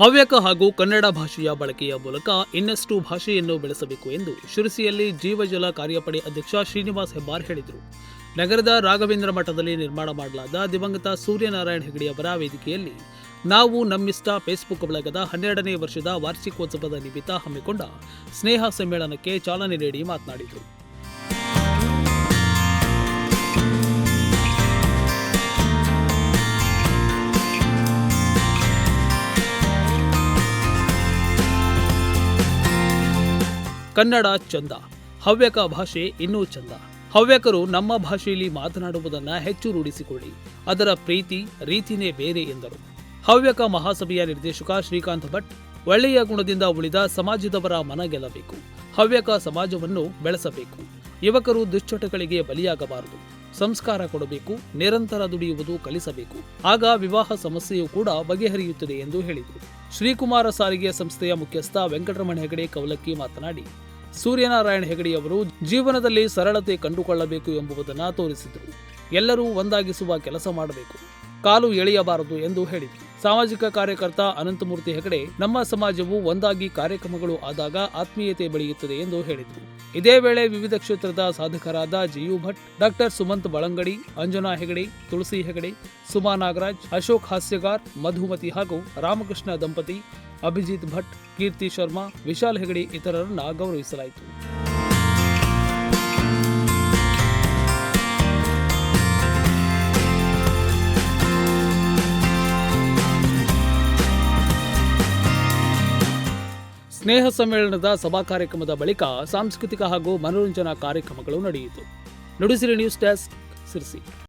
ಹವ್ಯಕ ಹಾಗೂ ಕನ್ನಡ ಭಾಷೆಯ ಬಳಕೆಯ ಮೂಲಕ ಇನ್ನಷ್ಟು ಭಾಷೆಯನ್ನು ಬೆಳೆಸಬೇಕು ಎಂದು ಶಿರಸಿಯಲ್ಲಿ ಜೀವಜಲ ಕಾರ್ಯಪಡೆ ಅಧ್ಯಕ್ಷ ಶ್ರೀನಿವಾಸ್ ಹೆಬ್ಬಾರ್ ಹೇಳಿದರು. ನಗರದ ರಾಘವೇಂದ್ರ ಮಠದಲ್ಲಿ ನಿರ್ಮಾಣ ಮಾಡಲಾದ ದಿವಂಗತ ಸೂರ್ಯನಾರಾಯಣ ಹೆಗಡೆ ಅವರ ವೇದಿಕೆಯಲ್ಲಿ ನಾವು ನಮ್ಮಿಷ್ಟ ಫೇಸ್ಬುಕ್ ಬಳಗದ ಹನ್ನೆರಡನೇ ವರ್ಷದ ವಾರ್ಷಿಕೋತ್ಸವದ ನಿಮಿತ್ತ ಹಮ್ಮಿಕೊಂಡ ಸ್ನೇಹ ಸಮ್ಮೇಳನಕ್ಕೆ ಚಾಲನೆ ನೀಡಿ ಮಾತನಾಡಿದರು. ಕನ್ನಡ ಚಂದ, ಹವ್ಯಕ ಭಾಷೆ ಇನ್ನೂ ಚಂದ. ಹವ್ಯಕರು ನಮ್ಮ ಭಾಷೆಯಲ್ಲಿ ಮಾತನಾಡುವುದನ್ನು ಹೆಚ್ಚು ರೂಢಿಸಿಕೊಳ್ಳಿ. ಅದರ ಪ್ರೀತಿ, ರೀತಿನೇ ಬೇರೆ ಎಂದರು. ಹವ್ಯಕ ಮಹಾಸಭೆಯ ನಿರ್ದೇಶಕ ಶ್ರೀಕಾಂತ್ ಭಟ್, ಒಳ್ಳೆಯ ಗುಣದಿಂದ ಉಳಿದ ಸಮಾಜದವರ ಮನ ಗೆಲ್ಲಬೇಕು. ಹವ್ಯಕ ಸಮಾಜವನ್ನು ಬೆಳೆಸಬೇಕು. ಯುವಕರು ದುಶ್ಚಟಗಳಿಗೆ ಬಲಿಯಾಗಬಾರದು. ಸಂಸ್ಕಾರ ಕೊಡಬೇಕು, ನಿರಂತರ ದುಡಿಯುವುದು ಕಲಿಸಬೇಕು. ಆಗ ವಿವಾಹ ಸಮಸ್ಯೆಯೂ ಕೂಡ ಬಗೆಹರಿಯುತ್ತದೆ ಎಂದು ಹೇಳಿದರು. ಶ್ರೀಕುಮಾರ ಸಾರಿಗೆ ಸಂಸ್ಥೆಯ ಮುಖ್ಯಸ್ಥ ವೆಂಕಟರಮಣ ಹೆಗಡೆ ಕವಲಕ್ಕಿ ಮಾತನಾಡಿ ಸೂರ್ಯನಾರಾಯಣ ಹೆಗಡೆಯವರು ಜೀವನದಲ್ಲಿ ಸರಳತೆ ಕಂಡುಕೊಳ್ಳಬೇಕು ಎಂಬುದನ್ನು ತೋರಿಸಿದರು. ಎಲ್ಲರೂ ಒಂದಾಗಿಸುವ ಕೆಲಸ ಮಾಡಬೇಕು. ಕಾಲು ಎಳೆಯಬಾರದು ಎಂದು ಹೇಳಿದರು. ಸಾಮಾಜಿಕ ಕಾರ್ಯಕರ್ತ ಅನಂತಮೂರ್ತಿ ಹೆಗಡೆ, ನಮ್ಮ ಸಮಾಜವು ಒಂದಾಗಿ ಕಾರ್ಯಕ್ರಮಗಳು ಆದಾಗ ಆತ್ಮೀಯತೆ ಬೆಳೆಯುತ್ತದೆ ಎಂದು ಹೇಳಿದರು. ಇದೇ ವೇಳೆ ವಿವಿಧ ಕ್ಷೇತ್ರದ ಸಾಧಕರಾದ G U Bhat, doctor Sumant Balangadi, Anjana Hegde, Tulasi Hegde, Suma Nagaraj, Ashok Hasyagar, Madhumati ಹಾಗೂ ರಾಮಕೃಷ್ಣ ದಂಪತಿ, ಅಭಿಜಿತ್ ಭಟ್, ಕೀರ್ತಿ ಶರ್ಮಾ, ವಿಶಾಲ್ ಹೆಗಡೆ ಇತರರನ್ನ ಗೌರವಿಸಲಾಯಿತು. ಸ್ನೇಹ ಸಮ್ಮೇಳನದ ಸಭಾ ಕಾರ್ಯಕ್ರಮದ ಬಳಿಕ ಸಾಂಸ್ಕೃತಿಕ ಹಾಗೂ ಮನೋರಂಜನಾ ಕಾರ್ಯಕ್ರಮಗಳು ನಡೆಯಿತು. Nudisiri news desk Sirsi.